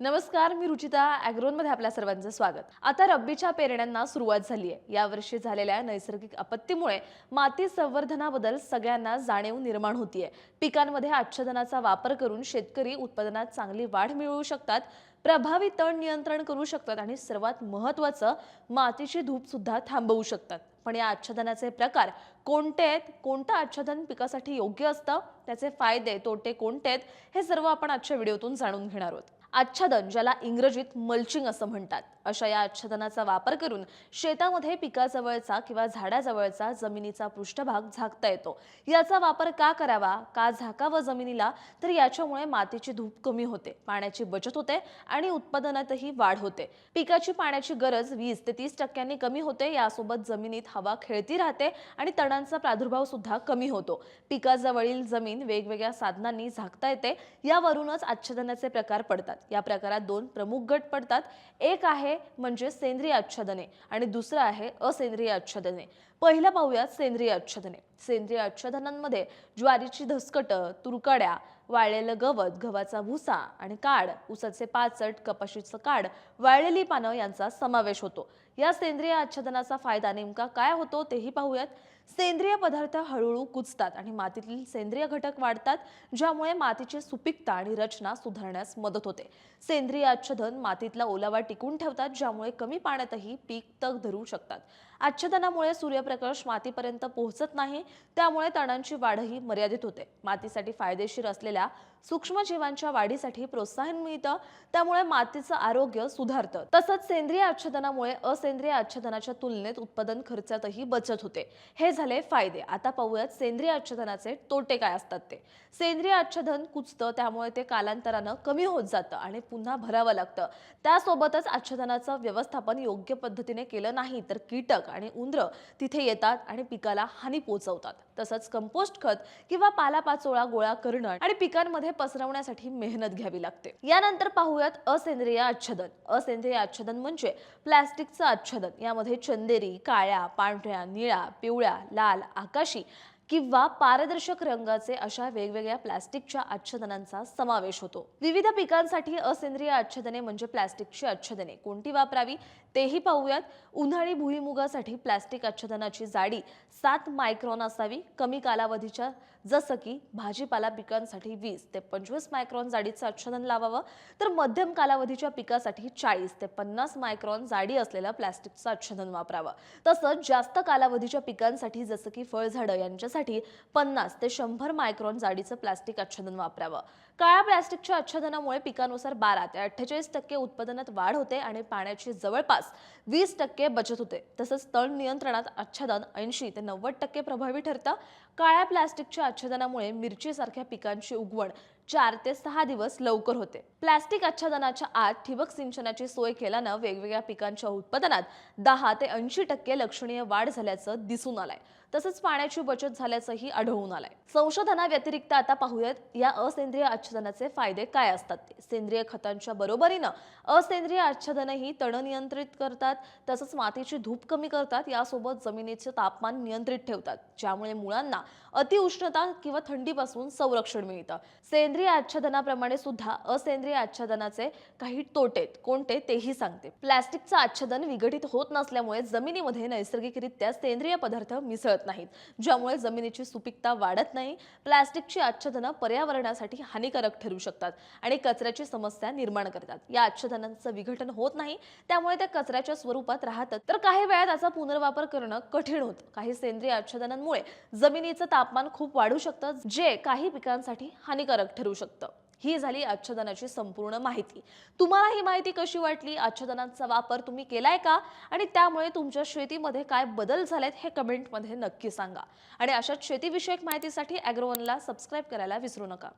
नमस्कार मी रुचिता ॲग्रोनमध्ये आपल्या सर्वांचं स्वागत. आता रब्बीच्या पेरण्यांना सुरुवात झाली आहे. यावर्षी झालेल्या नैसर्गिक आपत्तीमुळे माती संवर्धनाबद्दल सगळ्यांना जाणीव निर्माण होतीये. पिकांमध्ये आच्छादनाचा वापर करून शेतकरी उत्पादनात चांगली वाढ मिळवू शकतात प्रभावी तण नियंत्रण करू शकतात आणि सर्वात महत्त्वाचं मातीची धूप सुद्धा थांबवू शकतात. पण या आच्छादनाचे प्रकार कोणते आहेत? कोणतं आच्छादन पिकासाठी योग्य असतं? त्याचे फायदे तोटे कोणते आहेत? हे सर्व आपण आजच्या व्हिडिओतून जाणून घेणार आहोत. आच्छादन ज्याला इंग्रजीत मल्चिंग असं म्हणतात. अशा या आच्छादनाचा वापर करून शेतामध्ये पिकाजवळचा किंवा झाडाजवळचा जमिनीचा पृष्ठभाग झाकता येतो. याचा वापर का करावा का झाकावं जमिनीला तर याच्यामुळे मातीची धूप कमी होते पाण्याची बचत होते आणि उत्पादनातही वाढ होते. पिकाची पाण्याची गरज वीस ते तीस टक्क्यांनी कमी होते यासोबत जमिनीत हवा खेळती राहते आणि तणांचा प्रादुर्भाव सुद्धा कमी होतो. पिकाजवळील जमीन वेगवेगळ्या साधनांनी झाकता येते यावरूनच आच्छादनाचे प्रकार पडतात. या प्रकारात दोन प्रमुख गट पडतात. एक आहे म्हणजे सेंद्रिय आच्छादने आणि दुसरं आहे असेंद्रिय आच्छादने. पहिलं पाहूयात सेंद्रिय आच्छादने. सेंद्रिय आच्छादनांमध्ये ज्वारीची धसकट तुरकड्या वाळलेलं गवत गव्हाचा भुसा आणि काड उसाचे पाचट कपाशीचं काड वाळलेली पानं यांचा समावेश होतो. या सेंद्रिय आच्छादनाचा फायदा नेमका काय होतो तेही पाहूयात. सेंद्रिय पदार्थ हळूहळू कुचतात आणि मातीतील सेंद्रिय घटक वाढतात ज्यामुळे मातीची सुपीकता आणि रचना सुधारण्यास मदत होते. सेंद्रिय आच्छादन मातीतला ओलावा टिकून ठेवतात ज्यामुळे कमी पाण्यातही पीक तग धरू शकतात. आच्छादनामुळे सूर्यप्रकाश मातीपर्यंत पोहोचत नाही त्यामुळे तणांची वाढही मर्यादित होते. मातीसाठी फायदेशीर असलेल्या सूक्ष्मजीवांच्या वाढीसाठी प्रोत्साहन मिळतं त्यामुळे मातीचं आरोग्य सुधारतं. तसंच सेंद्रिय आच्छादनामुळे असेंद्रिय आच्छादनाच्या तुलनेत उत्पादन खर्चातही बचत होते. हे झाले फायदे. आता पाहूयात सेंद्रिय आच्छादनाचे तोटे काय असतात ते. सेंद्रिय आच्छादन कुचतं त्यामुळे ते कालांतरानं कमी होत जातं आणि पुन्हा भरावं लागतं. त्यासोबतच आच्छादनाचं व्यवस्थापन योग्य पद्धतीने केलं नाही तर कीटक आणि उंदरं तिथे येतात आणि पिकाला हानी पोहोचवतात. तसंच कंपोस्ट खत किंवा पालापाचोळा गोळा करणं आणि पिकांमध्ये पसरवण्यासाठी मेहनत घ्यावी लागते. यानंतर पाहूयात असेंद्रिय आच्छादन. असेंद्रिय आच्छादन म्हणजे प्लॅस्टिकचं आच्छादन. यामध्ये चंदेरी काळ्या पांढऱ्या निळ्या पिवळ्या लाल आकाशी किंवा पारदर्शक रंगाचे अशा वेगवेगळ्या प्लास्टिकच्या आच्छादनांचा समावेश होतो. विविध पिकांसाठी असेंद्रिय आच्छादने म्हणजे प्लास्टिकची आच्छादने. कोणती वापरावी? तेही पाहूयात. उन्हाळी भुईमुगासाठी प्लास्टिक आच्छादनाची जाडी सात मायक्रॉन असावी. कमी कालावधीच्या जसं की भाजीपाला पिकांसाठी वीस ते पंचवीस मायक्रॉन जाडीचं आच्छादन लावावं. तर मध्यम कालावधीच्या पिकासाठी चाळीस ते पन्नास मायक्रॉन जाडी असलेलं प्लास्टिकचं आच्छादन वापरावं. तसंच जास्त कालावधीच्या पिकांसाठी जसं की फळझाडं यांच्या यांच्यासाठी पन्नास ते शंभर मायक्रॉन जाडीचं प्लास्टिक आच्छादन वापरावं. काळ्या प्लास्टिकच्या आच्छादनामुळे पिकानुसार बारा ते अठ्ठेचाळीस टक्के उत्पादनात वाढ होते आणि पाण्याची जवळपास वीस टक्के बचत होते. तसंच तण नियंत्रणात आच्छादन ऐंशी ते नव्वद टक्के प्रभावी ठरतं. काळ्या प्लास्टिकच्या आच्छादनामुळे मिरचीसारख्या पिकांची उगवण चार ते सहा दिवस लवकर होते. प्लास्टिक आच्छादनाच्या आत ठिबक सिंचनाची सोय केल्यानं वेगवेगळ्या पिकांच्या उत्पादनात दहा ते ऐंशी टक्के लक्षणीय वाढ झाल्याचं दिसून आलंय. तसंच पाण्याची बचत झाली झाल्याचंही आढळून आलंय. संशोधना व्यतिरिक्त आता पाहूयात या असेंद्रिय आच्छादनाचे फायदे काय असतात? ते सेंद्रिय खतांच्या बरोबरीनं असेंद्रिय आच्छादनही तण नियंत्रित करतात तसंच मातीची धूप कमी करतात यासोबत जमिनीचे तापमान नियंत्रित ठेवतात ज्यामुळे मुळांना अतिउष्णता किंवा थंडीपासून संरक्षण मिळतं. सेंद्रिय आच्छादनाप्रमाणे सुद्धा असेंद्रिय आच्छादनाचे काही तोटे कोणते? तेही सांगते. प्लॅस्टिकचं आच्छादन विघटित होत नसल्यामुळे जमिनीमध्ये नैसर्गिकरित्या सेंद्रिय पदार्थ मिसळत नाहीत ज्यामुळे जमिनीची सुपीकता वाढत नाही प्लॅस्टिकची आच्छादनं पर्यावरणासाठी हानिकारक ठरू शकतात आणि कचऱ्याची समस्या निर्माण करतात. या आच्छादनांचं विघटन होत नाही त्यामुळे त्या कचऱ्याच्या स्वरूपात राहतात. तर काही वेळा त्याचा पुनर्वापर करणं कठीण होतं. काही सेंद्रिय आच्छादनांमुळे जमिनीचं तापमान खूप वाढू शकतं जे काही पिकांसाठी हानिकारक ठरू शकतं. ही झाली आच्छादनाची संपूर्ण माहिती. तुम्हाला ही माहिती कशी वाटली? आच्छादनांचा वापर तुम्ही केलाय का? आणि त्यामुळे तुमच्या शेतीमध्ये काय बदल झालेत हे कमेंटमध्ये नक्की सांगा. आणि अशाच शेतीविषयक माहितीसाठी अॅग्रोवनला सबस्क्राईब करायला विसरू नका.